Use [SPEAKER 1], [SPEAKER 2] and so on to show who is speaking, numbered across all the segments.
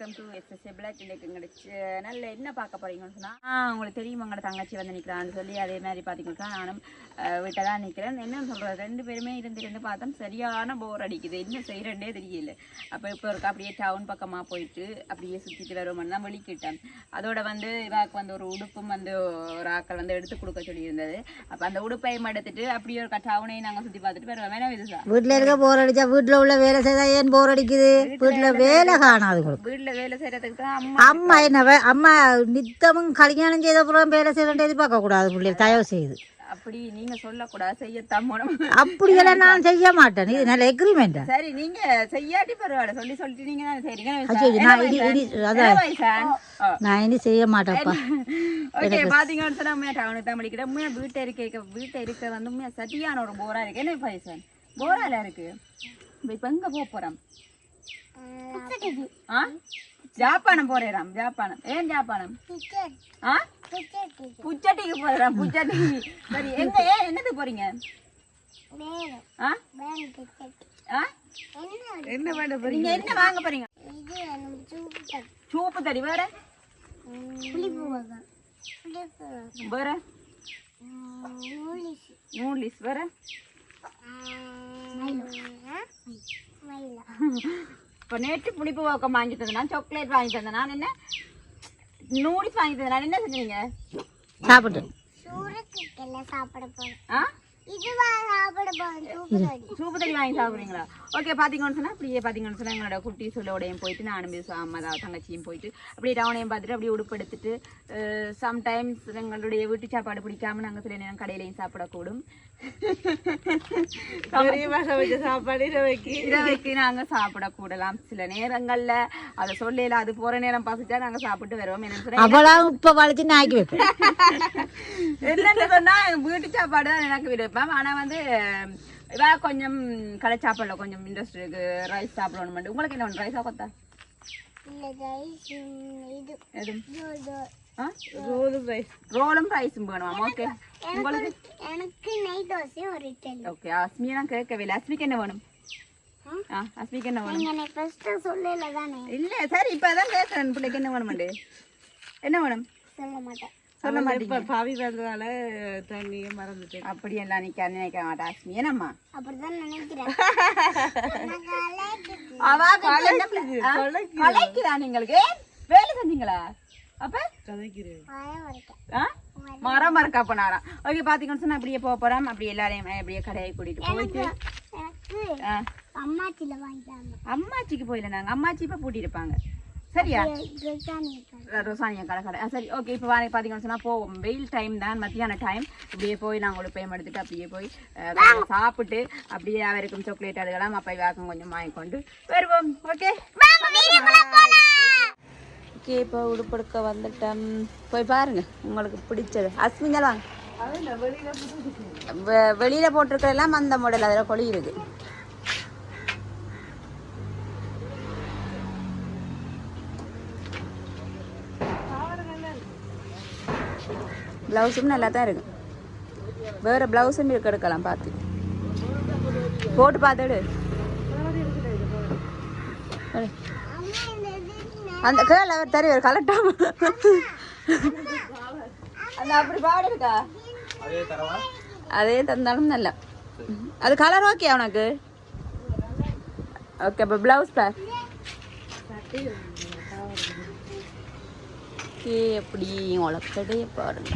[SPEAKER 1] Welcome to SSA black இன்னைக்கு எங்களோட நல்ல என்ன பார்க்க போறீங்கன்னு சொன்னா ஆ உங்களுக்கு தெரியும் உங்களோட தங்கச்சி வந்து நிற்கிறான்னு சொல்லி அதே மாதிரி பார்த்தீங்கன்னா நானும் வீட்டை தான் நிற்கிறேன் என்னன்னு சொல்றது ரெண்டு பேருமே இருந்து இருந்து பார்த்தோம் சரியான போர் அடிக்குது. என்ன செய்யறேன்னே தெரியல. அப்போ இப்போ இருக்க அப்படியே டவுன் பக்கமாக போயிட்டு அப்படியே சுற்றிட்டு வருவோம்னு தான் வெளிக்கிட்டேன். அதோட வந்து இவாக்கு வந்து ஒரு உடுப்பும் வந்து ஒரு ஆக்கள் வந்து எடுத்து கொடுக்க சொல்லியிருந்தது. அப்போ அந்த உடுப்பையும் எடுத்துட்டு அப்படியே ஒரு டவுனையும் நாங்கள் சுற்றி பார்த்துட்டு வருவோம். வேணா இதுதான்
[SPEAKER 2] வீட்டுல இருக்க போர் அடிச்சா வீட்டுல உள்ள வேலை செய்தா ஏன் போர் அடிக்குது? வீட்டுல வேலை காணாது உங்களுக்கு.
[SPEAKER 1] வீட்டில் வேலை செய்யறதுக்கு தான் அம்மா
[SPEAKER 2] அம்மா என்ன அம்மா நித்தமும் கல்யாணம் செய்த அப்புறம் வேலை செய்யறேன் எதிர்பார்க்க கூடாது பிள்ளைகள் தயவு செய்து
[SPEAKER 1] அப்படி நீங்க சொல்லக்கூடாது செய்யத்தான்
[SPEAKER 2] அப்படியெல்லாம் நான் செய்ய மாட்டேன் இது நல்ல எக்ரிமெண்ட்
[SPEAKER 1] சரி நீங்க செய்யாட்டி பரவாயில்ல சொல்லி சொல்லிட்டு நீங்க தான்
[SPEAKER 2] நான் அதான்.
[SPEAKER 1] ஓகே
[SPEAKER 2] நான் இனி செய்ய மாட்டேன்ப்பா
[SPEAKER 1] பாத்தீங்கன்னு சொன்னா உண்மையா டவுனுக்கு தான் படிக்கிறேன் உண்மையா வீட்டை இருக்க வீட்டை இருக்க வந்து உண்மையா சரியான ஒரு போரா இருக்கு என்ன பைசன் போரால இருக்கு இப்ப எங்க போக போறோம் ஜாப்பானம் போறேன் ஜாப்பானம். ஏன் ஜாப்பானம்? ஆ? புச்சட்டிக்கு போறேன் புச்சட்டிக்கு சரி எங்க ஏன் என்னது போறீங்க? ஆ? ஆ? என்ன பண்ண போறீங்க? என்ன வாங்க போறீங்க? சூப்பு தடி வேற? வேற? நூலிஸ் வேற? இப்போ நேற்று புளிப்பு வாக்கம் வாங்கி தந்தேன் நான் சாக்லேட் வாங்கி தந்தேன் நான் என்ன நூலிஸ் வாங்கி தந்தேன் நான் என்ன செஞ்சீங்க?
[SPEAKER 2] சாப்பிட்டு.
[SPEAKER 3] சாப்பிட போறேன்.
[SPEAKER 1] ஆ?
[SPEAKER 3] இதுவா சாப்பிட போறேன். சூப்பர்
[SPEAKER 1] சூப்பு தண்ணி வாங்கி சாப்பிடுறீங்களா? ஓகே பார்த்தீங்கன்னு சொன்னா அப்படியே பார்த்தீங்கன்னு சொன்னா எங்களோட குட்டி சொல்லோடையும் போயிட்டு நானும் இது அம்மா தான் தங்கச்சியும் போயிட்டு அப்படியே டவுனையும் பார்த்துட்டு அப்படியே உடுப்பு எடுத்துட்டு சம்டைம்ஸ் எங்களுடைய வீட்டு சாப்பாடு பிடிக்காம நாங்கள் சில நேரம் கடையிலையும் சாப்பிடக்கூடும்.
[SPEAKER 4] சாப்பாடு இரவைக்கு
[SPEAKER 1] இரவைக்கு நாங்க சாப்பிடக்கூடலாம் சில நேரங்கள்ல அதை சொல்லல அது போற நேரம் பசிச்சா நாங்க சாப்பிட்டு வருவோம்.
[SPEAKER 2] அவ்வளவு வளைச்சு வைப்பேன்.
[SPEAKER 1] என்னன்னு சொன்னா வீட்டு சாப்பாடு தான் எனக்கு விருப்பம் ஆனா வந்து இவ கொஞ்சம் கடை சாப்பாடுல கொஞ்சம் இன்ட்ரெஸ்ட் இருக்கு. ரைஸ் சாப்பிடணும் உங்களுக்கு என்ன ரைஸா கொத்தா? ரோலும் ரைஸும் வேணுமா ஓகே உங்களுக்கு
[SPEAKER 3] எனக்கு நெய் தோசை ஒரு இட்லி
[SPEAKER 1] ஓகே அஸ்மி நான் கேட்கவே இல்லை அஸ்மிக்கு என்ன வேணும் அஸ்மிக்கு என்ன வேணும்
[SPEAKER 3] நீங்க எனக்கு ஃபர்ஸ்ட் சொல்லல தானே
[SPEAKER 1] இல்ல சரி இப்பதான் கேட்கறேன் பிள்ளைக்கு என்ன வேணுமாண்டு என்ன வேணும்
[SPEAKER 3] சொல்ல மாட்டேன்
[SPEAKER 1] சொல்ல
[SPEAKER 4] இப்ப பாவி வந்ததால தண்ணியை மறந்துட்டேன்
[SPEAKER 1] அப்படி எல்லாம் நிக்க நினைக்க மாட்டா அஸ்மி என்னம்மா
[SPEAKER 3] அப்படிதான் நினைக்கிறேன்.
[SPEAKER 1] அவ வேலை செஞ்சீங்களா அப்ப? மரம் மறக்கா போனாராம். ஓகே பாத்தீங்கன்னு சொன்னா அப்படியே போக போறோம். அப்படியே எல்லாரையும் அப்படியே கடையை கூட்டிட்டு போயிட்டு. அம்மாச்சிக்கு போயில நாங்க. அம்மாச்சி இப்ப பூட்டி இருப்பாங்க சரியா ரோசானியா கடை. கடை சரி ஓகே. இப்போ வாங்க பார்த்தீங்கன்னு சொன்னா போவோம். வெயில் டைம் தான் மத்தியான டைம் இப்படியே போய் நாங்கள் ஒரு பேம் எடுத்துட்டு அப்படியே போய் சாப்பிட்டு அப்படியே அவருக்கும் சாக்லேட் அதுக்கெல்லாம் அப்பா வாக்கம் கொஞ்சம் வாங்கிக்கொண்டு வருவோம். ஓகே? ஓகே இப்போ உடுப்படுக்க வந்துட்டேன். போய் பாருங்க உங்களுக்கு பிடிச்சது. அஸ்மிங்கல் வாங்க. வெ- வெளியில போட்டிருக்க எல்லாம் அந்த மாடல் அதில் கொழி இருக்கு. ப்ளவுஸும் நல்லா தான் இருக்கு. வேற ப்ளவுஸும் இருக்கு எடுக்கலாம் பார்த்து. போட்டு பார்த்துடு அந்த கேள் அவர் தருவார் கலட்டாம. அந்த அப்படி பாடு இருக்கா? அதே தந்தாலும் நல்ல. அது கலர் ஓகே உனக்கு? ஓகே அப்போ ப்ளவுஸ் பார் எப்படி உலக்கடைய பாருங்க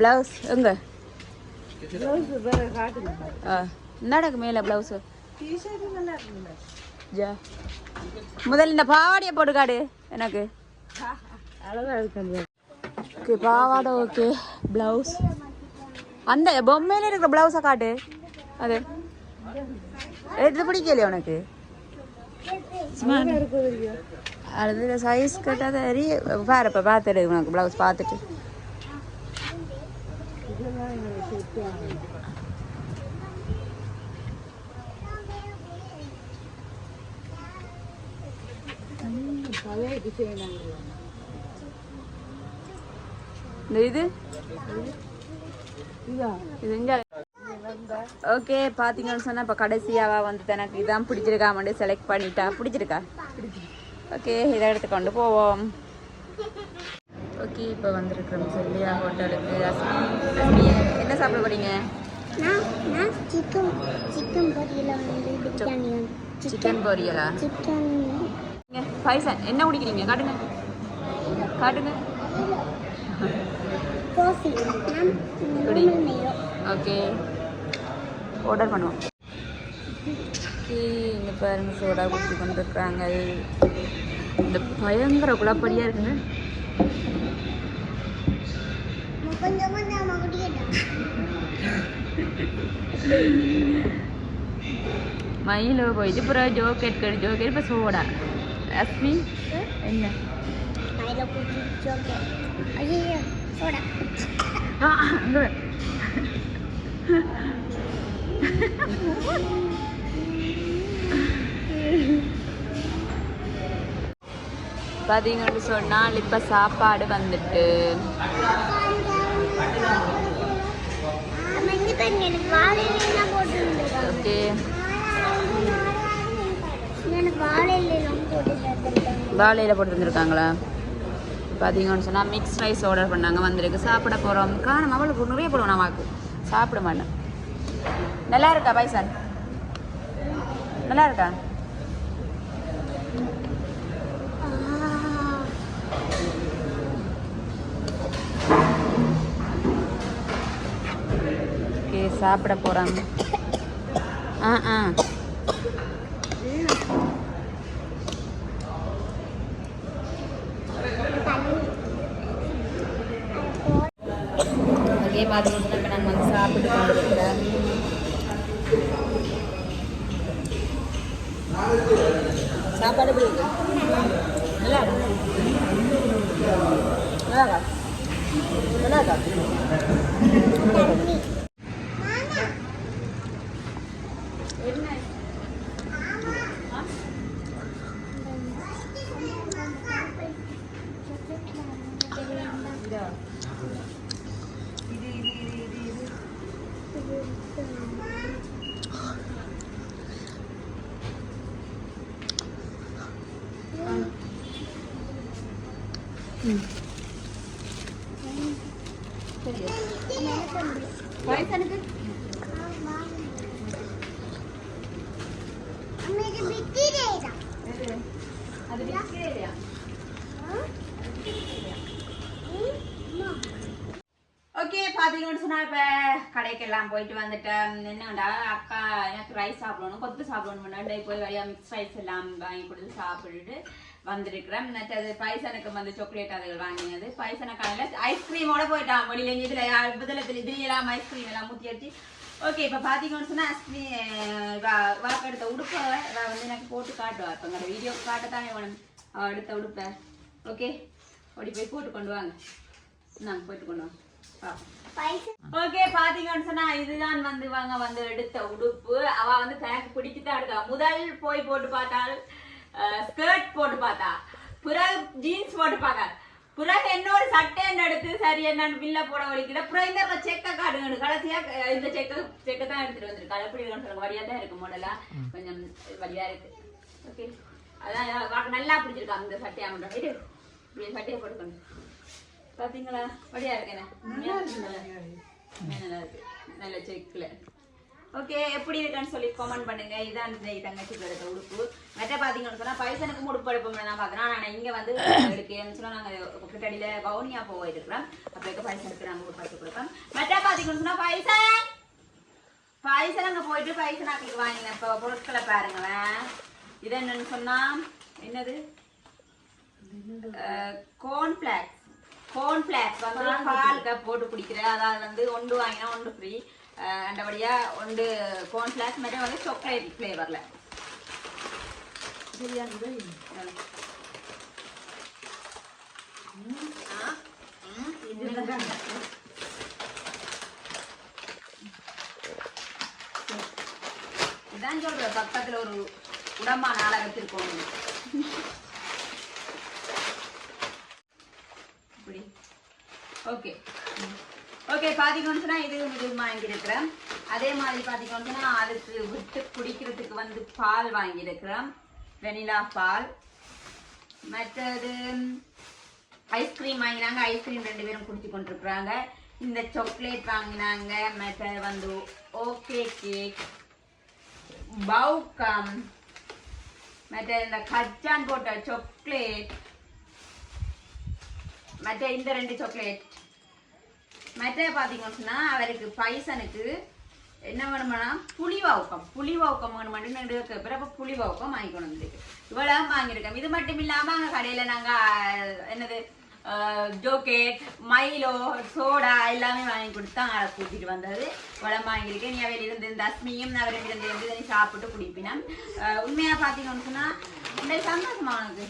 [SPEAKER 1] ப்ளவுஸ் எங்க? என்னடக்கு மேலே ப்ளவுஸு முதல்ல இந்த பாவாடையை போட்டு காடு எனக்கு. ஓகே பாவாடை ஓகே ப்ளவுஸ் அந்த பொம்மையில இருக்கிற ப்ளவுஸை காட்டு. அது. இது பிடிக்கலையா உனக்கு? அது சைஸ் கட்டாத சரி பாரு இப்போ பார்த்துடு உனக்கு ப்ளவுஸ் பார்த்துட்டு. இந்த இது?
[SPEAKER 4] இது?
[SPEAKER 1] ஓகே பாத்தீங்கன்னு சொன்னா இப்போ கடைசியாவா வந்து தனக்கு இதான் பிடிச்சிருக்காமட்டு செலக்ட் பண்ணிட்டா. பிடிச்சிருக்கா? ஓகே இதை எடுத்து கொண்டு போவோம். ஓகே இப்போ வந்திருக்கிறோம் சொல்லியா ஹோட்டலுக்கு. என்ன சாப்பிட போறீங்க?
[SPEAKER 3] சிக்கன் சிக்கன் பொரியல வந்து பிரியாணி.
[SPEAKER 1] சிக்கன் பொரியலா?
[SPEAKER 3] சிக்கன்
[SPEAKER 1] பைசன் என்ன குடிக்கிறீங்க? காட்டுங்க. காட்டுங்க. ஓகே. ஆர்டர் பண்ணுவோம். இங்கே பாருங்க சோடா குடிச்சு கொண்டிருக்கிறாங்க இந்த பயங்கர குழப்படியாக இருக்குங்க.
[SPEAKER 3] கொஞ்சம் கொஞ்சம் குடிக்கட்டும்
[SPEAKER 1] மயில போயிட்டு அப்புறம் ஜோக்கெட் கடி ஜோக்கெட் இப்போ சோடா அஸ்மி என்ன
[SPEAKER 3] கையில் குடிச்சு ஜோக்கே ஐயோ சோடா
[SPEAKER 1] ஆ, அங்க வா. பார்த்தீங்கன்னு சொன்னால் இப்போ சாப்பாடு வந்துட்டு
[SPEAKER 3] நம்ம இங்கே பாருங்க எனக்கு வாழையிலாம் போட்டுருந்துருக்காங்க
[SPEAKER 1] ஓகே.
[SPEAKER 3] எனக்கு போட்டு தந்துருக்காங்க
[SPEAKER 1] பார்த்தீங்கன்னு சொன்னால் மிக்ஸ் ரைஸ் ஆர்டர் பண்ணாங்க வந்திருக்கு. சாப்பிட போகிறோம் காணும் அவளுக்கு நிறைய போடுவோம் நமக்கு சாப்பிட மாட்டேன். நல்லா இருக்கா பைசன் நல்லா இருக்கா? சாப்பிட போகிறாங்க ஆ ஆ. ஓகே பார்த்தீங்கன்னா இப்போ நாங்கள் வந்து சாப்பிட்டு கொண்டு சாப்பாடு எப்படி இருக்கு? நல்லா நல்லா நல்லா இருக்கா பைசனுக்கு
[SPEAKER 3] அம்மா இது பிக்கிரேடா
[SPEAKER 1] அது இல்லையா ஓகே பார்த்தீங்கன்னு சொன்னால் இப்போ கடைக்கெல்லாம் போயிட்டு வந்துட்டேன். என்னடா அக்கா எனக்கு ரைஸ் சாப்பிடணும் கொத்து சாப்பிடணும். போய் வழியாக மிக்ஸ் ரைஸ் எல்லாம் வாங்கி கொடுத்து சாப்பிட்டுட்டு வந்திருக்கிறேன். அது பைசனுக்கு வந்து சாக்லேட் அதுகள் வாங்கினது. பைசனை காலையில் ஐஸ்கிரீமோட போயிட்டான். வெளியில இதில் புதலத்தில் இதுலாம் ஐஸ்கிரீம் எல்லாம் ஊற்றி வச்சு ஓகே இப்போ பார்த்தீங்கன்னு சொன்னால் ஐஸ்கிரீம் வாக்கெடுத்த உடுப்பை வந்து எனக்கு போட்டு காட்டுவா. இப்போ உங்களோட வீடியோ காட்டத்தானே வேணும் அவ எடுத்த உடுப்பை. ஓகே ஓடி போய் போட்டு கொண்டு வாங்க. நாங்கள் போயிட்டு கொண்டு வாங்க பார்ப்போம் ஓகே பாத்தீங்கன்னு சொன்னா இதுதான் வந்து வாங்க வந்து எடுத்த உடுப்பு. அவ வந்து பேக் பிடிச்சுதான் இருக்கா முதல் போய் போட்டு பார்த்தால் ஸ்கர்ட் போட்டு பார்த்தா. பிறகு ஜீன்ஸ் போட்டு பார்த்தா பிறகு இன்னொரு சட்டை என்ன எடுத்து சரி என்னன்னு பில்ல போட வலிக்கிற பிறகு இந்த செக்க காடுங்க கடைசியா இந்த செக்க செக்க தான் எடுத்துட்டு வந்திருக்கா. எப்படி சொல்லுங்க. வழியா தான் இருக்கு மாடலா கொஞ்சம் வழியா இருக்கு. ஓகே அதான் வாக்கு நல்லா பிடிச்சிருக்கா இந்த சட்டையா மட்டும். இரு. இப்படி சட்டையை போட்டுக்கணும் பாத்தீங்களா? வழியா இருக்கேனே நல்லா இருக்கு நல்ல செக்ல ஓகே எப்படி இருக்குன்னு சொல்லி கமெண்ட் பண்ணுங்க. இதான் இந்த தங்கச்சிக்கு எடுத்த உடுப்பு. மற்ற பாத்தீங்கன்னு சொன்னா பைசனுக்கு உடுப்பு எடுப்போம்னு தான் பாக்குறேன் ஆனா இங்க வந்து எடுக்கேன்னு சொன்னா நாங்க கிட்டடியில வவுனியா போக இருக்கிறோம் அப்போ பைசனுக்கு நாங்க உடுப்பு எடுத்து கொடுப்போம். மற்ற பாத்தீங்கன்னு சொன்னா பைசன்! பைசன் அங்க போயிட்டு பைசனாக்கு வாங்கின இப்போ பொருட்களை பாருங்களேன் இது என்னன்னு சொன்னா என்னது? கோன் பிளாக்ஸ் கோன் பிளாக்ஸ் வந்து பால் கப் போட்டு குடிக்கிற அதாவது வந்து ஒன்று வாங்கினா ஒன்று ஃப்ரீ அண்டபடியா ஒன்று கோன் பிளாக்ஸ் மாதிரி வந்து சாக்லேட் ஃப்ளேவரில் இதான் சொல்ற பக்கத்துல ஒரு உடம்பா நாளாக வச்சிருக்கோம். ஓகே ஓகே பார்த்தீங்கன்னு இது இது வாங்கியிருக்கிறேன். அதே மாதிரி பார்த்தீங்கன்னு சொன்னா அதுக்கு விட்டு குடிக்கிறதுக்கு வந்து பால் வாங்கியிருக்கிறேன். வெனிலா பால். மற்றது ஐஸ்கிரீம் வாங்கினாங்க. ஐஸ்கிரீம் ரெண்டு பேரும் குடிச்சு கொண்டிருக்கிறாங்க. இந்த சாக்லேட் வாங்கினாங்க. மற்றது வந்து ஓகே கேக் பவுக்கம் மற்ற இந்த கச்சான் போட்ட சாக்லேட் மற்ற இந்த ரெண்டு சாக்லேட் மற்ற பார்த்தீங்கன்னு அவருக்கு பைசனுக்கு என்ன வேணுமானா புளிவாவுக்கம். புளிவாவுக்கம் வேணுமான்னு நடுக்க பிறகு புளிவாவுக்கம் வாங்கி கொண்டு வந்துருக்கு இவ்வளவு வாங்கியிருக்கோம். இது மட்டும் இல்லாம அங்க கடையில நாங்க என்னது ஜோக்கேட் மைலோ சோடா எல்லாமே வாங்கி கொடுத்து தான் கூட்டிட்டு வந்தது. உடம்பு வாங்கியிருக்கேன். நீ அவையில் இருந்து இந்த அஸ்மியும் அவர் இருந்து இருந்து நீ சாப்பிட்டு குடிப்பினேன் உண்மையாக உண்மையா பார்த்தீங்கன்னு சொன்னா இந்த சந்தோஷமா உனக்கு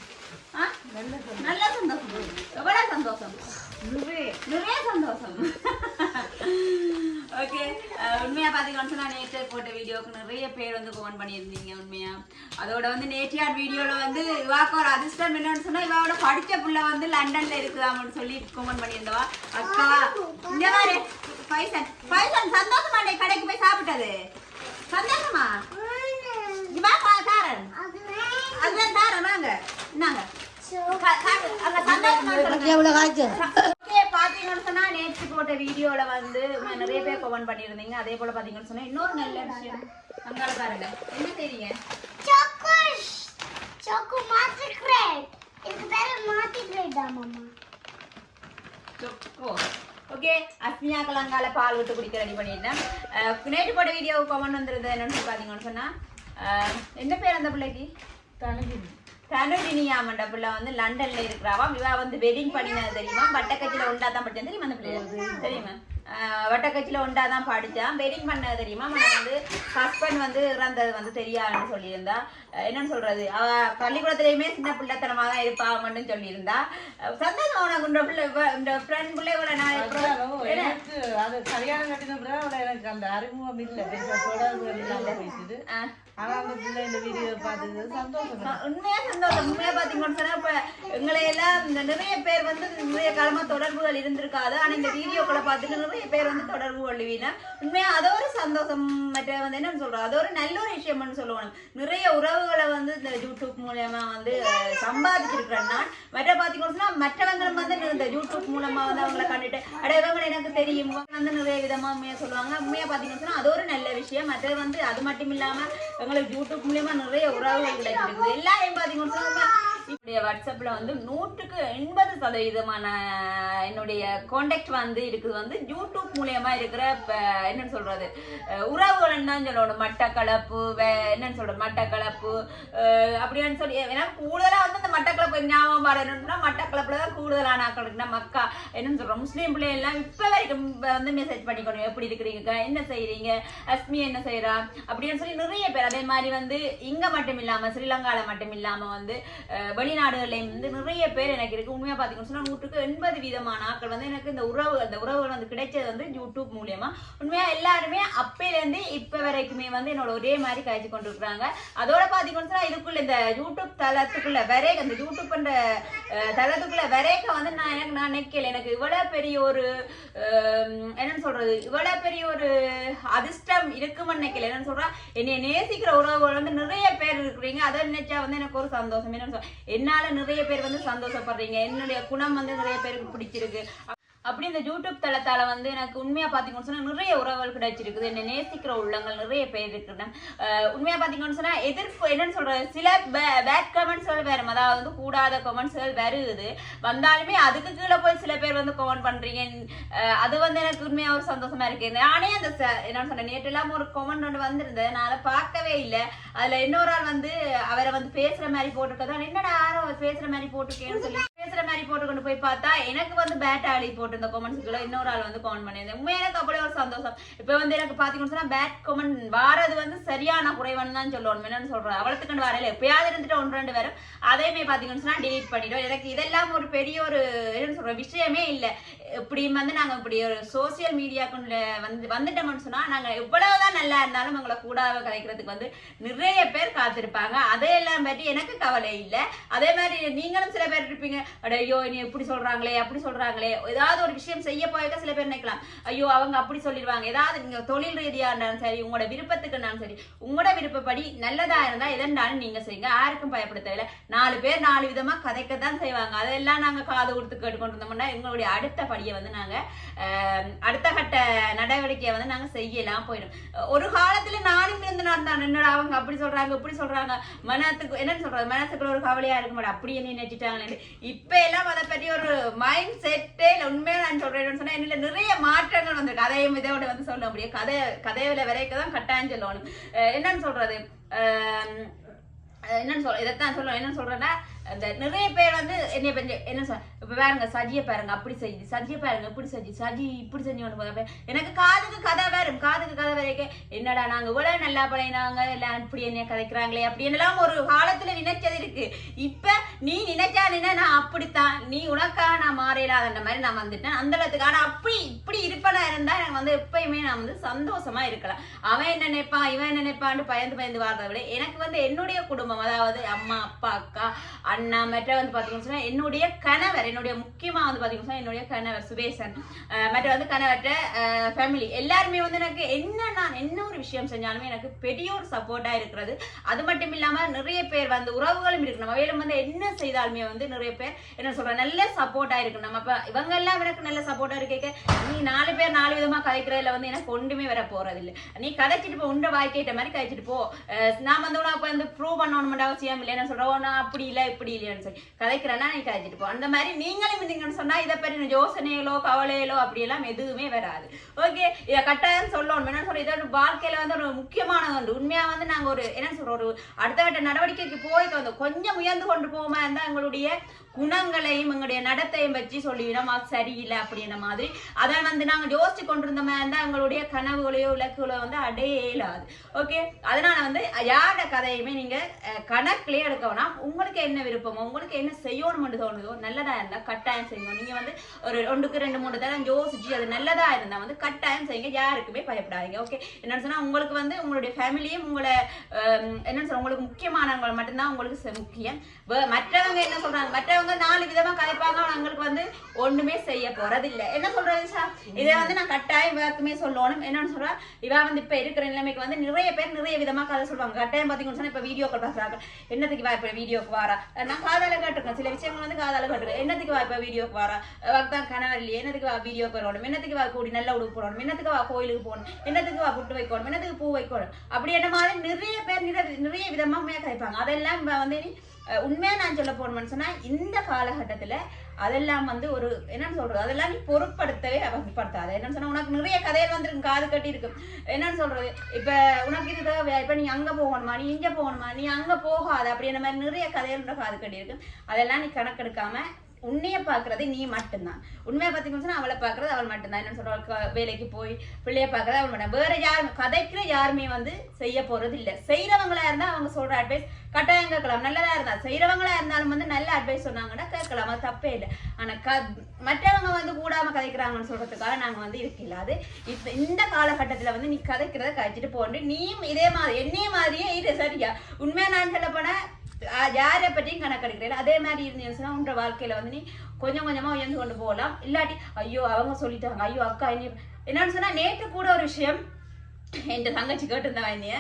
[SPEAKER 1] நல்ல சந்தோஷம் எவ்வளவு சந்தோஷம்
[SPEAKER 4] நிறைய
[SPEAKER 1] நிறைய சந்தோஷம் ஓகே உண்மையா பாத்தீங்கன்னு சொன்னா நேற்று போட்ட வீடியோக்கு நிறைய பேர் வந்து கமெண்ட் பண்ணியிருந்தீங்க உண்மையா அதோட வந்து நேற்றியார் வீடியோல வந்து இவாக்கு ஒரு அதிர்ஷ்டம் என்னன்னு சொன்னா இவாவோட படிச்ச புள்ள வந்து லண்டன்ல இருக்குதாமன்னு சொல்லி கமெண்ட் பண்ணியிருந்தவா அக்கா இந்த மாதிரி பைசன் பைசன் சந்தோஷமா கடைக்கு போய் சாப்பிட்டது சந்தோஷமா இவா தாரன் அதுதான் தாரன் வாங்க இந்தாங்க கா-
[SPEAKER 2] எவ்வளோ காய்ச்சல்
[SPEAKER 1] ஓகே பாத்தீங்கன்னு சொன்னா நேற்று போட்ட வீடியோல வந்து நிறைய பேர் கமெண்ட் பண்ணியிருந்தீங்க அதே போல பாத்தீங்கன்னு சொன்னா இன்னொரு நல்ல விஷயம் அங்கால பாருங்க என்ன தெரியுங்க
[SPEAKER 3] Chocos. மாத்தி Mastercraft. இதுக்கு பேரு Mastercraft தான் மாமா.
[SPEAKER 1] சொக்கோ ஓகே அஸ்மியா கலங்கால பால் விட்டு குடிக்க ரெடி பண்ணிட்டேன் நேற்று போட்ட வீடியோ கமெண்ட் வந்திருந்தது என்னன்னு பார்த்தீங்கன்னு பாத்தீங்கன்னு சொன்னா அஹ், என்ன பேர் அந்த பிள்ளைக்கு
[SPEAKER 4] தனகிரி
[SPEAKER 1] தனுஜினியா மண்ட பிள்ளை வந்து லண்டன்ல இருக்கிறாவாம் இவ வந்து வெட்டிங் பண்ணினது தெரியுமா? வட்டக்கச்சில உண்டா தான் படிச்சேன். தெரியுமா அந்த பிள்ளை தெரியுமா? வட்டக்கச்சில உண்டா தான் படிச்சான். வெட்டிங் பண்ணது தெரியுமா? ஆனா வந்து ஹஸ்பண்ட் வந்து இறந்தது வந்து தெரியாதுன்னு சொல்லியிருந்தா. என்னன்னு சொல்றது? அவ பள்ளிக்கூடத்துலயுமே சின்ன பிள்ளைத்தனமா தான் இருப்பா மட்டும் சொல்லியிருந்தா. சந்தோஷம் உனக்கு இந்த பிள்ளை இந்த ஃப்ரெண்ட் பிள்ளை இவ்வளவு நான்
[SPEAKER 4] அது கல்யாணம் கட்டின எனக்கு அந்த அறிமுகம் இல்லை. ஆனா அந்த பிள்ளை இந்த வீடியோ பார்த்தது. சந்தோஷம்.
[SPEAKER 1] உண்மையா சந்தோஷம். உண்மையா பாத்தீங்கன்னு சொன்னா இப்ப எங்களை எல்லாம் இந்த நிறைய பேர் வந்து நிறைய காலமா தொடர்புகள் இருந்திருக்காது. ஆனா இந்த வீடியோக்களை பார்த்துட்டு நிறைய பேர் வந்து தொடர்பு கொள்ளுவீங்க உண்மையா அது ஒரு சந்தோஷம். மற்ற வந்து என்னன்னு சொல்றோம்? அது ஒரு நல்ல ஒரு விஷயம்னு சொல்லுவோம் நிறைய உறவுகளை வந்து இந்த யூடியூப் மூலியமா வந்து சம்பாதிச்சிருக்கிறேன் நான் மற்ற பாத்தீங்கன்னு சொன்னா மற்றவங்களும் வந்து இந்த யூடியூப் மூலமா வந்து அவங்களை கண்டுட்டு அட இவங்களை எனக்கு தெரியும். வந்து நிறைய விதமா உண்மையா சொல்லுவாங்க. உண்மையா பாத்தீங்கன்னா அது ஒரு நல்ல விஷயம். மற்றது வந்து அது மட்டும் இல்லாம எங்களுக்கு யூடியூப் மூலியமா நிறைய உறவுகள் கிடைக்கிறது எல்லாரையும் பாத்தீங்கன்னு என்னுடைய வாட்ஸ்அப்பில் வந்து நூற்றுக்கு எண்பது சதவீதமான என்னுடைய காண்டாக்ட் வந்து இருக்குது. வந்து யூடியூப் மூலியமா இருக்கிற இப்போ என்னன்னு சொல்றது? உறவுகள் தான் சொல்லணும். மட்டக்களப்பு வே என்னன்னு சொல்றது? மட்டக்களப்பு அப்படின்னு சொல்லி ஏன்னா கூடுதலாக வந்து அந்த மட்டக்களப்பு ஞாபகம் பாருன்னா மட்டக்களப்பில் தான் கூடுதலான ஆட்கள் இருக்குன்னா மக்கா என்னன்னு சொல்றோம் முஸ்லீம் பிள்ளைகள்லாம் எல்லாம் வரைக்கும் வந்து மெசேஜ் பண்ணிக்கணும். எப்படி இருக்கிறீங்க? என்ன செய்கிறீங்க அஸ்மி என்ன செய்கிறா அப்படின்னு சொல்லி நிறைய பேர். அதே மாதிரி வந்து இங்கே மட்டும் இல்லாமல் ஸ்ரீலங்காவில் மட்டும் இல்லாமல் வந்து வெளிநாடுகள்லயும் வந்து நிறைய பேர் எனக்கு இருக்கு. உண்மையா பாத்தீங்கன்னு சொன்னா நூற்றுக்கு எண்பது விதமான ஆட்கள் வந்து எனக்கு இந்த உறவு அந்த உறவுகள் வந்து கிடைச்சது வந்து யூடியூப் மூலியமா. உண்மையா எல்லாருமே அப்பையில இப்போ இப்ப வரைக்குமே வந்து என்னோட ஒரே மாதிரி காய்ச்சி கொண்டிருக்கிறாங்க. அதோட பாத்தீங்கன்னு சொன்னால் இதுக்குள்ள இந்த யூடியூப் தளத்துக்குள்ள வரைக இந்த யூடியூப் என்ற தளத்துக்குள்ள வரைக வந்து நான் எனக்கு நான் நினைக்கல. எனக்கு இவ்வளவு பெரிய ஒரு என்னன்னு சொல்றது? இவ்வளவு பெரிய ஒரு அதிர்ஷ்டம் இருக்குமென்னு நினைக்கல. என்னன்னு சொல்றா என்னை நேசிக்கிற உறவுகள் வந்து நிறைய பேர் இருக்கிறீங்க. அதை நினைச்சா வந்து எனக்கு ஒரு சந்தோஷம். என்னன்னு சொல்றேன் என்னால நிறைய பேர் வந்து சந்தோஷப்படுறீங்க. என்னுடைய குணம் வந்து நிறைய பேருக்கு பிடிச்சிருக்கு. அப்படி இந்த யூடியூப் தளத்தால வந்து எனக்கு உண்மையா பாத்தீங்கன்னு சொன்னா நிறைய உறவுகள் கிடைச்சிருக்குது. என்னை நேசிக்கிற உள்ளங்கள் நிறைய பேர் இருக்கிறேன் உண்மையா பாத்தீங்கன்னு சொன்னா எதிர்ப்பு என்னன்னு சொல்றது சில பேட் கமெண்ட்ஸ்கள் வேற அதாவது வந்து கூடாத கமெண்ட்ஸ்கள் வருது. வந்தாலுமே அதுக்கு கீழே போய் சில பேர் வந்து கமெண்ட் பண்றீங்க. அஹ் அது வந்து எனக்கு உண்மையா ஒரு சந்தோஷமா இருக்கு. நானே அந்த என்னன்னு சொன்னேன் நேற்று எல்லாம் ஒரு கமெண்ட் ஒன்று வந்திருந்தது. நான் அதை பார்க்கவே இல்லை. அதுல இன்னொரு ஆள் வந்து அவரை வந்து பேசுற மாதிரி போட்டிருக்கதா என்னடா யாரும் அவர் பேசுற மாதிரி போட்டிருக்கேன்னு சொல்லி மாதிரி போட்டு கொண்டு போய் பார்த்தா எனக்கு வந்து பேட் போட்டு போட்டிருந்த கொமெண்ட்ஸ்க்குள்ள இன்னொரு ஆள் வந்து கமெண்ட் பண்ணியிருந்தேன் உண்மையா எனக்கு அப்படியே ஒரு சந்தோஷம். இப்போ வந்து எனக்கு பார்த்தீங்கன்னு சொன்னால் பேட் கொமெண்ட் வாரது வந்து சரியான குறைவன் தான் சொல்லுவோம் என்னன்னு சொல்கிறோம் அவளத்துக்கு வாரையில் எப்பயாவது இருந்துட்டு ஒன்று ரெண்டு பேரும் அதையுமே பார்த்தீங்கன்னு சொன்னால் டிலீட் பண்ணிவிடும் எனக்கு இதெல்லாம் ஒரு பெரிய ஒரு என்னன்னு சொல்கிற விஷயமே இல்லை. இப்படி வந்து நாங்கள் இப்படி ஒரு சோசியல் மீடியாக்குள்ள வந்து வந்துட்டோம்னு சொன்னால் நாங்கள் எவ்வளவுதான் நல்லா இருந்தாலும் எங்களை கூடாக கலைக்கிறதுக்கு வந்து நிறைய பேர் காத்திருப்பாங்க. அதையெல்லாம் பற்றி எனக்கு கவலை இல்லை. அதே மாதிரி நீங்களும் சில பேர் இருப்பீங்க. ஐயோ நீ இப்படி சொல்கிறாங்களே அப்படி சொல்கிறாங்களே ஏதாவது ஒரு விஷயம் செய்ய போயிருக்க சில பேர் நினைக்கலாம். ஐயோ அவங்க அப்படி சொல்லிடுவாங்க. ஏதாவது நீங்கள் தொழில் ரீதியாக இருந்தாலும் சரி உங்களோட விருப்பத்துக்கு இருந்தாலும் சரி உங்களோட விருப்பப்படி நல்லதாக இருந்தால் எதென்றாலும் நீங்கள் செய்யுங்க. யாருக்கும் பயப்பட தேவையில்ல நாலு பேர் நாலு விதமாக கதைக்க தான் செய்வாங்க. அதெல்லாம் நாங்கள் காது கொடுத்து கேட்டுக்கொண்டு இருந்தோம்னா எங்களுடைய அடுத்த படியை வந்து நாங்க அடுத்த கட்ட நடவடிக்கையை வந்து நாங்கள் செய்யலாம் போயிடும். ஒரு காலத்துல நானும் இருந்து நடந்தான் என்னடா அவங்க அப்படி சொல்றாங்க இப்படி சொல்றாங்க. மனத்துக்கு என்னன்னு சொல்றது? மனசுக்குள்ள ஒரு கவலையாக இருக்க மாட்டேன் அப்படி என்ன நினைச்சிட்டாங்களே. இப்போ எல்லாம் அதை பற்றி ஒரு மைண்ட் செட்டே இல்லை உண்மையாக நான் சொல்கிறேன் சொன்னால் என்னில் நிறைய மாற்றங்கள் வந்து கதையும் இதோட வந்து சொல்ல முடியும். கதை கதையில விரைக்க தான் கட்டாயம் சொல்லணும். என்னன்னு சொல்றது? என்னன்னு சொல்ல இதைத்தான் சொல்லணும் என்ன சொல்றேன்னா அந்த நிறைய பேர் வந்து என்னைய பெஞ்ச என்ன சொல் இப்போ பாருங்க சஜியை பாருங்க அப்படி செஞ்சு சஜியை பாருங்க இப்படி செஞ்சு சஜி இப்படி செஞ்சு ஒன்று போக எனக்கு காதுக்கு கதை வரும் காதுக்கு கதை வரைக்கும் என்னடா நாங்கள் இவ்வளோ நல்லா பழையினாங்க எல்லாம் இப்படி என்ன கதைக்கிறாங்களே அப்படி என்னெல்லாம் ஒரு காலத்தில் நினைச்சது இருக்கு. இப்போ நீ நினைச்சா நினை நான் அப்படித்தான். நீ உனக்கா நான் மாறிடாத மாதிரி நான் வந்துட்டேன். அந்த இடத்துக்கு ஆனால் அப்படி இப்படி இருப்பனா இருந்தா எனக்கு வந்து எப்பயுமே நான் வந்து சந்தோஷமா இருக்கலாம். அவன் என்ன நினைப்பான் இவன் என்ன நினைப்பான்னு பயந்து பயந்து வாழ்றத விட எனக்கு வந்து என்னுடைய குடும்பம் அதாவது அம்மா அப்பா அக்கா அண்ணா மற்ற வந்து பார்த்தீங்கன்னு சொன்னால் என்னுடைய கணவர் என்னுடைய முக்கியமா வந்து பார்த்தீங்கன்னு சொன்னால் என்னுடைய கணவர் சுபேசன் மற்ற வந்து கணவர்கிட்ட ஃபேமிலி எல்லாருமே வந்து எனக்கு என்ன நான் என்ன ஒரு விஷயம் செஞ்சாலுமே எனக்கு பெரிய ஒரு சப்போர்ட்டா இருக்கிறது. அது மட்டும் இல்லாம நிறைய பேர் வந்து உறவுகளும் இருக்கு நம்ம வேலும் வந்து என்ன செய்தாலுமே வந்து நிறைய பேர் என்ன சொல்ற நல்ல சப்போர்ட்டா இருக்கு நம்ம இவங்க எல்லாம் எனக்கு நல்ல சப்போர்ட்டா இருக்கேக்க நீ நாலு பேர் நாலு விதமா கதைக்கிறதுல வந்து எனக்கு ஒன்றுமே வர போறது இல்ல நீ கதைச்சிட்டு போ உண்ட வாழ்க்கையிட்ட மாதிரி கதைச்சிட்டு போ. நான் வந்து உனக்கு வந்து ப்ரூவ் பண்ணணும் அவசியம் இல்லை. என்ன சொல்றோம் நான் அப்படி இல்லை இப்படி இல்லைன்னு சொல்லி. கதைக்கிறேன்னா நீ கதைச்சிட்டு போ. அந்த மாதிரி நீங்களும் இருந்தீங்கன்னு சொன்னா இதை பற்றி யோசனைகளோ கவலைகளோ அப்படியெல்லாம் எதுவுமே வராது. ஓகே இதை கட்டாயம் சொல்லணும். என்ன சொல்ற இதோட வாழ்க்கையில வந்து ஒரு முக்கியமானது ஒன்று. உண்மையா வந்து நாங்க ஒரு என்ன சொல்ற ஒரு அடுத்த கட்ட நடவடிக்கைக்கு போய் வந்தோம். கொஞ்சம் உயர்ந்து கொண்டு போவோமா தான் எங்களுடைய குணங்களையும் எங்களுடைய நடத்தையும் வச்சு சொல்லிவிடும் அது சரியில்லை அப்படின்ற மாதிரி. அதை வந்து நாங்கள் யோசிச்சு கொண்டிருந்த மாதிரி இருந்தால் எங்களுடைய கனவுகளையோ இலக்குகளோ வந்து அடையே இயலாது ஓகே அதனால வந்து யாரோட கதையுமே நீங்கள் அஹ், கணக்குலயே எடுக்க வேணாம். உங்களுக்கு என்ன விருப்பமோ உங்களுக்கு என்ன செய்யணும்னு தோணுதோ நல்லதாக இருந்தால் கட்டாயம் செய்யுங்க. நீங்கள் வந்து ஒரு ஒன்றுக்கு ரெண்டு மூணு தடவை யோசிச்சு அது நல்லதாக இருந்தால் வந்து கட்டாயம் செய்யுங்க. யாருக்குமே பயப்படாதீங்க. ஓகே என்னன்னு சொன்னால் உங்களுக்கு வந்து உங்களுடைய ஃபேமிலியும் உங்களை என்னென்னு என்னன்னு சொல்ல உங்களுக்கு முக்கியமானவங்களை மட்டும்தான் உங்களுக்கு முக்கியம். மற்றவங்க என்ன சொல்கிறாங்க மற்றவங்க நாலு விதமா கதைப்பாங்க அவங்களுக்கு வந்து ஒண்ணுமே செய்ய போறது இல்ல என்ன சொல்றது ஷா? இதை வந்து நான் கட்டாயம் இவருக்குமே சொல்லணும். என்னன்னு சொல்றா? இவா வந்து இப்ப இருக்கிற நிலைமைக்கு வந்து நிறைய பேர் நிறைய விதமா கதை சொல்லுவாங்க. கட்டாயம் பாத்தீங்கன்னு சொன்னா இப்ப வீடியோக்கள் பாக்குறாங்க என்னத்துக்கு வா இப்ப வீடியோக்கு வாரா? நான் காதால கேட்டிருக்கேன். சில விஷயங்கள் வந்து காதால கேட்டிருக்கேன். என்னத்துக்கு வா இப்ப வீடியோக்கு வாரா? தான் கணவர் இல்லையே. என்னத்துக்கு வா வீடியோக்கு வரணும்? என்னத்துக்கு வா கூடி நல்ல உடுப்பு போடணும்? என்னத்துக்கு வா கோயிலுக்கு போகணும்? என்னத்துக்கு வா புட்டு வைக்கணும்? என்னத்துக்கு பூ வைக்கணும்? அப்படி என்ன மாதிரி நிறைய பேர் நிறைய நிறைய விதமா கதைப்பாங்க அதெல்லாம் வந்து வந்து உண்மையாக நான் சொல்ல போனோம்னு சொன்னால் இந்த காலகட்டத்தில் அதெல்லாம் வந்து ஒரு என்னன்னு சொல்றது? அதெல்லாம் நீ பொருட்படுத்தவே அவசியப்படுத்தாது என்னன்னு சொன்னா உனக்கு நிறைய கதைகள் வந்துருக்கு காது கட்டி இருக்கும் என்னன்னு சொல்றது? இப்ப உனக்கு இது தேவையா? இப்ப நீ அங்க போகணுமா? நீ இங்க போகணுமா? நீ அங்க போகாத அப்படின்ற மாதிரி நிறைய கதைகள் காது கட்டி இருக்கும் அதெல்லாம் நீ கணக்கெடுக்காம உன்னைய பாக்குறது நீ மட்டும்தான். உண்மையை பார்த்தீங்கன்னு சொன்னால் அவளை பாக்குறது அவள் மட்டும்தான். என்ன சொல்ற வேலைக்கு போய் பிள்ளைய பாக்குறது அவள் மட்டும் வேற யாரும் கதைக்கிற யாருமே வந்து செய்ய போறது இல்ல. செய்யறவங்களா இருந்தா அவங்க சொல்ற அட்வைஸ் கட்டாயம் கேட்கலாம். நல்லதா இருந்தா செய்யறவங்களா இருந்தாலும் வந்து நல்ல அட்வைஸ் சொன்னாங்கன்னா கேட்கலாம். அது தப்பே இல்லை. ஆனா க மற்றவங்க வந்து கூடாம கதைக்கிறாங்கன்னு சொல்றதுக்காக நாங்க வந்து இருக்கில்ல அது இப்ப இந்த காலகட்டத்துல வந்து நீ கதைக்கிறத கழிச்சிட்டு போன்று நீயும் இதே மாதிரி என்னைய மாதிரியே இது சரியா. உண்மையா நான் சொல்ல போனா யாரை பற்றியும் கணக்கெடுக்கிறேன். அதே மாதிரி இருந்துச்சுன்னா உன்ற வாழ்க்கையில வந்து நீ கொஞ்சம் கொஞ்சமா உயர்ந்து கொண்டு போகலாம். இல்லாட்டி ஐயோ அவங்க சொல்லிட்டாங்க ஐயோ அக்கா என்ன என்னன்னு சொன்னா நேற்று கூட ஒரு விஷயம் என் தங்கச்சி கேட்டிருந்தா என்னைய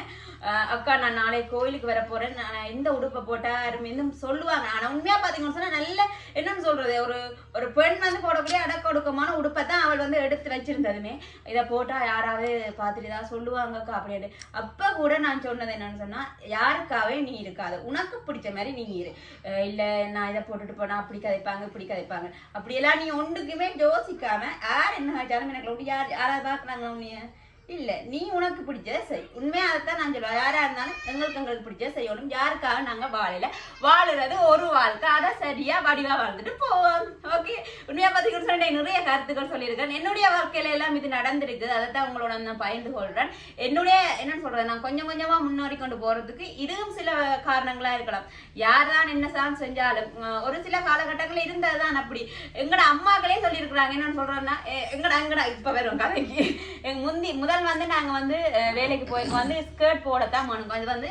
[SPEAKER 1] அக்கா நான் நாளைக்கு கோயிலுக்கு வர போறேன். நான் எந்த உடுப்பை போட்டா யாரும் சொல்லுவாங்க. ஆனா உண்மையா பாத்தீங்கன்னு சொன்னா நல்ல என்னன்னு சொல்றது? ஒரு ஒரு பெண் வந்து போடக்கூடிய அடக்கொடுக்கமான உடுப்பை தான் அவள் வந்து எடுத்து வச்சிருந்ததுமே. இதை போட்டா யாராவது பார்த்துட்டு தான் சொல்லுவாங்கக்கா அப்படின்னு அப்ப கூட நான் சொன்னது என்னன்னு சொன்னா யாருக்காவே நீ இருக்காது. உனக்கு பிடிச்ச மாதிரி நீ இரு. இல்லை இல்ல நான் இதை போட்டுட்டு போனா அப்படி கதைப்பாங்க இப்படி கதைப்பாங்க. அப்படியெல்லாம் நீ ஒன்றுக்குமே யோசிக்காம யார் என்ன ஆச்சாலும் எனக்கு யார் யாராவது பார்க்குறாங்களா உன்னைய? இல்லை நீ உனக்கு பிடிச்சதை செய். உண்மையாக அதை தான் நான் சொல்லுவேன். யாராக இருந்தாலும் எங்களுக்கு எங்களுக்கு பிடிச்சதை செய்யணும். யாருக்காக நாங்கள் வாழல? வாழுறது ஒரு வாழ்க்கை. அதை சரியா வடிவாக வாழ்ந்துட்டு போவோம். ஓகே உண்மையாக உண்மையா பார்த்தீங்கன்னு நிறைய கருத்துக்கள் சொல்லியிருக்கேன். என்னுடைய வாழ்க்கையில எல்லாம் இது நடந்திருக்கு. அதை தான் உங்களோட நான் பயந்து கொள்கிறேன் என்னுடைய என்னன்னு சொல்றது? நான் கொஞ்சம் கொஞ்சமா முன்னேறி கொண்டு போறதுக்கு இதுவும் சில காரணங்களா இருக்கலாம். யார் தான் என்ன தான் செஞ்சாலும் ஒரு சில காலகட்டங்கள் இருந்ததுதான் அப்படி. எங்களோட அம்மாக்களே சொல்லியிருக்கிறாங்க. என்னன்னு சொல்கிறேன்னா எங்கடா எங்கடா? இப்போ வரும் கதைக்கு. எங்க முந்தி முதல் வந்து நாங்க வந்து வேலைக்கு போய் வந்து ஸ்கர்ட் போடத்தான் மனுக்கும் அது வந்து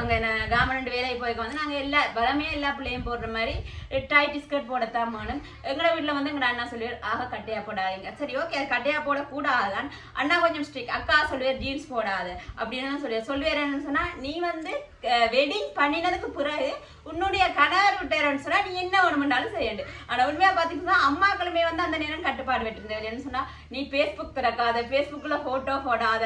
[SPEAKER 1] அங்கே அங்க கவர்மெண்ட் வேலைக்கு போய் வந்து நாங்க எல்லா பலமே எல்லா பிள்ளையும் போடுற மாதிரி டைட் ஸ்கர்ட் போடத்தான் மனும் எங்களோட வீட்டுல வந்து எங்கள் அண்ணா சொல்லுவார் ஆக கட்டையா போடாதீங்க. சரி ஓகே அது கட்டையா போடக்கூடாதான் அண்ணா கொஞ்சம் ஸ்ட்ரிக் அக்கா சொல்லுவார் ஜீன்ஸ் போடாது. அப்படின்னு சொல்லுவார். சொல்லுவார் என்னன்னு சொன்னா நீ வந்து வெட்டிங் பண்ணினதுக்கு பிறகு உன்னுடைய கணவர் விட்டாருன்னு சொன்னா நீ என்ன வேணுமென்றாலும் செய்யண்டு ஆனால் உண்மையாக பார்த்தீங்கன்னா அம்மாக்களுமே வந்து அந்த நேரம் கட்டுப்பாடு விட்டுருந்தேன் என்ன சொன்னால் நீ ஃபேஸ்புக் திறக்காத ஃபேஸ்புக்கில் ஃபோட்டோ போடாத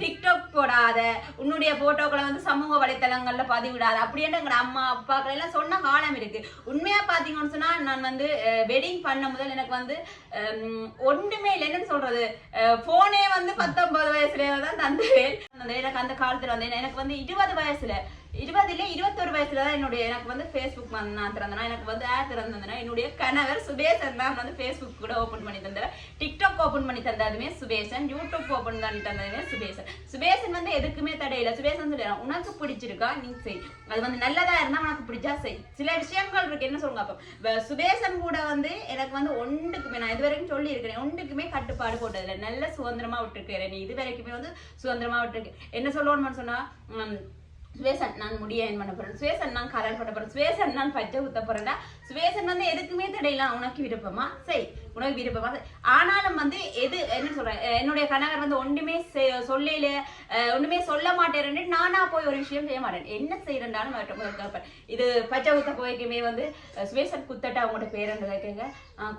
[SPEAKER 1] டிக்டாக் போடாத உன்னுடைய ஃபோட்டோக்களை வந்து சமூக வலைத்தளங்களில் பதிவிடாத அப்படின்ட்டு அம்மா அப்பாக்கள் எல்லாம் சொன்ன காலம் இருக்குது உண்மையாக பார்த்தீங்கன்னு சொன்னால் நான் வந்து வெட்டிங் பண்ண முதல் எனக்கு வந்து ஒன்றுமே இல்லை. என்னன்னு சொல்கிறது ஃபோனே வந்து பத்தொன்பது வயசுலேயே தான் தந்தேன். அந்த எனக்கு அந்த காலத்தில் வந்து எனக்கு வந்து இருபது வயசில் இருபதுல இருபத்தொரு வயசுல தான் என்னுடைய எனக்கு வந்து ஃபேஸ்புக் நான் திறந்தனா எனக்கு வந்து ஆட் திறந்ததுன்னா என்னுடைய கணவர் சுபேசன் தான் வந்து ஃபேஸ்புக் கூட ஓப்பன் பண்ணி தந்தார். டிக்டாக் ஓப்பன் பண்ணி தந்ததுமே சுபேசன் யூடியூப் ஓப்பன் பண்ணி தந்ததுமே சுபேசன். சுபேசன் வந்து எதுக்குமே தடையில சுபேசன் சொல்லிடுறான் உனக்கு பிடிச்சிருக்கா? நீ செய். அது வந்து நல்லதா இருந்தா உனக்கு பிடிச்சா செய். சில விஷயங்கள் இருக்கு. என்ன சொல்லுங்க அப்போ? சுபேசன் கூட வந்து எனக்கு வந்து ஒன்றுக்குமே நான் இது வரைக்கும் சொல்லி இருக்கிறேன் ஒன்றுக்குமே கட்டுப்பாடு போட்டதில்லை. நல்ல சுதந்திரமா விட்டுருக்கிறேன். நீ இது வரைக்குமே வந்து சுதந்திரமா விட்டுருக்கு என்ன சொல்லணும்னு சொன்னா சுவேசன் நான் முடிய என்ன பண்ண போறேன்? சுவேசன் நான் கலர் பண்ண போறேன். சுவேசன் நான் பச்சை ஊத்த போறேன்டா. சுவேசன் வந்து எதுக்குமே தடையில உனக்கு விருப்பமா? செய் உனக்கு விருப்பம் செய். ஆனாலும் வந்து எது என்ன சொல்றேன் என்னுடைய கணவர் வந்து ஒன்றுமே சொல்லல ஒன்றுமே ஒண்ணுமே சொல்ல மாட்டேன்னு நானா போய் ஒரு விஷயம் செய்ய மாட்டேன். என்ன செய்யறேன்டாலும் கேட்பேன் இது பச்சை குத்த போய்க்குமே வந்து சுவேசன் குத்தட்ட அவங்களோட பேரண்டு கேட்குங்க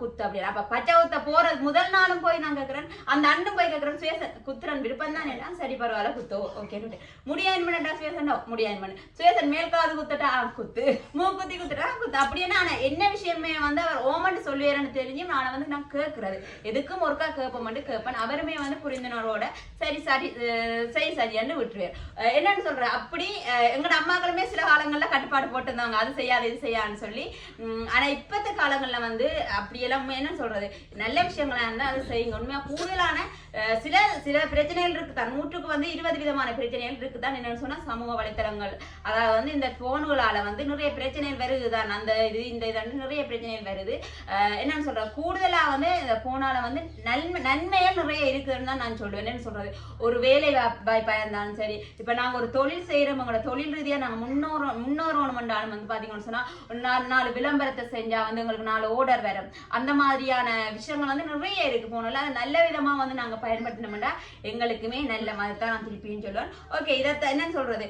[SPEAKER 1] குத்து அப்படியா? அப்ப பச்சை குத்த போறது முதல் நாளும் போய் நான் கேட்கறேன். அந்த அண்ணும் போய் கேட்கறேன். சுவேசன் குத்துறன் விருப்பம் தான் என்ன சரி பரவாயில்ல குத்தோ ஓகேன்னு முடியாது பண்ணா சுவேசன் முடியாது பண்ணு சுவேசன் மேல் காது குத்துட்டா குத்து. மூக்குத்தி குத்துட்டா குத்து. அப்படின்னா என்ன விஷயமே வந்து அவர் ஓமன் சொல்லுவாருன்னு தெரிஞ்சும் நான் வந்து நான் கேட்கறது எதுக்கும் ஒருக்கா கேட்ப மட்டும் கேட்பேன் அவருமே வந்து புரிந்துணர்வோட சரி சரி சரி சரியான்னு விட்டுருவார் என்னன்னு சொல்ற அப்படி எங்களோட அம்மாக்களுமே சில காலங்கள்ல கட்டுப்பாடு போட்டிருந்தாங்க. அது செய்யாது இது செய்யாதுன்னு சொல்லி. ஆனா இப்பத்த காலங்கள்ல வந்து அப்படியெல்லாம் என்ன சொல்றது? நல்ல விஷயங்களா இருந்தா அது செய்யுங்க. உண்மையா கூடுதலான சில சில பிரச்சனைகள் இருக்கு தான் நூற்றுக்கு வந்து இருபது விதமான பிரச்சனைகள் இருக்கு தான் என்னன்னு சொன்னா சமூக வலைத்தளங்கள். அதாவது வந்து இந்த போன்களால வந்து நிறைய பிரச்சனைகள் வருது தான் அந்த இது இந்த இது நிறைய பிரச்சனைகள் வருது. என்னன்னு சொல்ற கூடுதல் வந்து இந்த போனால வந்து நன்மை நன்மைகள் நிறைய இருக்குதுன்னு தான் நான் சொல்லுவேன் என்ன சொல்றது? ஒரு வேலை வா- வாய்ப்பா இருந்தாலும் சரி. இப்ப நாங்க ஒரு தொழில் செய்யறவங்களோட தொழில் ரீதியா நாங்க முன்னோர் முன்னோறோணுமென்றாலும் வந்து பாத்தீங்கன்னு சொன்னா நாலு நாலு விளம்பரத்தை செஞ்சா வந்து எங்களுக்கு நாலு ஓர்டர் வரும். அந்த மாதிரியான விஷயங்கள் வந்து நிறைய இருக்கு போனால. அது நல்ல விதமா வந்து நாங்க பயன்படுத்தினோம்னா எங்களுக்குமே நல்ல மாதிரி தான் நான் திருப்பியும் சொல்லுவேன். ஓகே இதை என்னன்னு சொல்றது?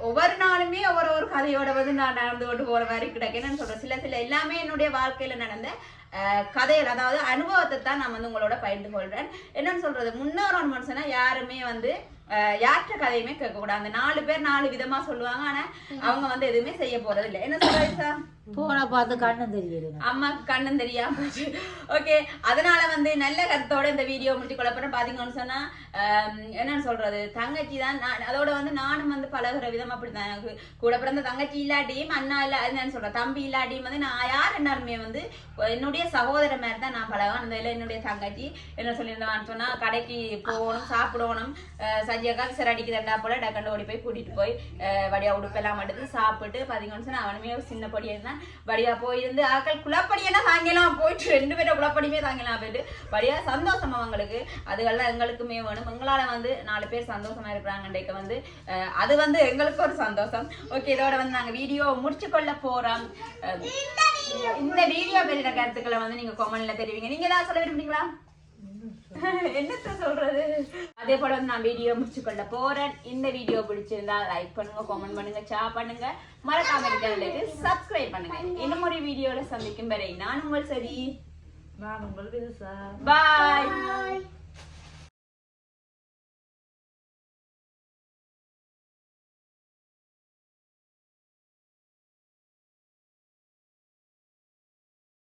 [SPEAKER 1] ஒவ்வொரு நாளுமே ஒவ்வொரு ஒரு கதையோட வந்து நான் நடந்து கொண்டு போற மாதிரி கிடக்கு. என்னன்னு சொல்றேன் சில சில எல்லாமே என்னுடைய வாழ்க்கையில நடந்த கதையில் கதைகள் அதாவது அனுபவத்தை தான் நான் வந்து உங்களோட பகிர்ந்து கொள்றேன். என்னன்னு சொல்றது முன்னோர் மனுஷனா யாருமே வந்து யார்கிட்ட கதையுமே கேட்கக்கூடாது. அந்த நாலு பேர் நாலு விதமா சொல்லுவாங்க. ஆனா அவங்க வந்து எதுவுமே செய்ய போறது இல்லை என்ன சொல்றீங்க
[SPEAKER 2] போனை பார்த்து கண்ணும் தெரியல
[SPEAKER 1] அம்மாக்கு கண்ணும் தெரியாம போச்சு. ஓகே அதனால வந்து நல்ல கருத்தோட இந்த வீடியோ முடிச்சு கொள்ளப்பறம் பாத்தீங்கன்னு சொன்னா என்னன்னு சொல்றது? தங்கச்சி தான். அதோட வந்து நானும் வந்து பழகுற விதம் அப்படிதான். எனக்கு கூட பிறந்த தங்கச்சி இல்லாட்டியும் அண்ணா இல்ல என்னன்னு சொல்றேன் தம்பி இல்லாட்டியும் வந்து நான் யார் என்னாலுமே வந்து என்னுடைய சகோதர மாதிரி தான் நான் பழகுவேன். அந்த என்னுடைய தங்கச்சி என்ன சொல்லியிருந்தான்னு சொன்னா கடைக்கு போகணும் சாப்பிடணும். அஹ் சிற சிறடிக்கு தண்டா போல டக்கண்டு ஓடி போய் கூட்டிட்டு போய் வடியா உடுப்பெல்லாம் எடுத்து சாப்பிட்டு பாத்தீங்கன்னு சொன்னா அவனுமே ஒரு சின்ன பொடியா இருந்தான் வடியா போயிருந்து ஆக்கள் குளப்படியெல்லாம் தாங்கலாம் போயிட்டு ரெண்டு பேரும் குளப்படியுமே தாங்கலாம் போயிட்டு வடியா சந்தோஷம் அவங்களுக்கு அதுகெல்லாம் எங்களுக்குமே வேணும் எங்களால வந்து நாலு பேர் சந்தோஷமா இருக்கிறாங்கன்றைக்கு வந்து அது வந்து எங்களுக்கு ஒரு சந்தோஷம் ஓகே இதோட வந்து நாங்க வீடியோ முடிச்சு கொள்ள போறோம் இந்த வீடியோ பெரிய கருத்துக்களை வந்து நீங்க கமெண்ட்ல தெரிவிங்க நீங்க ஏதாவது சொல்ல விரும்புறீங்களா என்னத்த சொல்றது? அதே போல வந்து நான் வீடியோ முடிச்சு கொள்ள போறேன். இந்த வீடியோ பிடிச்சிருந்தா லைக் பண்ணுங்க கமெண்ட் பண்ணுங்க ஷேர் பண்ணுங்க. மறக்காம சேனலுக்கு சப்ஸ்கிரைப் பண்ணுங்க. இன்னும் ஒரு வீடியோல சந்திக்கும் வரை நான் உங்கள் சரி.
[SPEAKER 4] நான் உங்கள்
[SPEAKER 1] பாய்.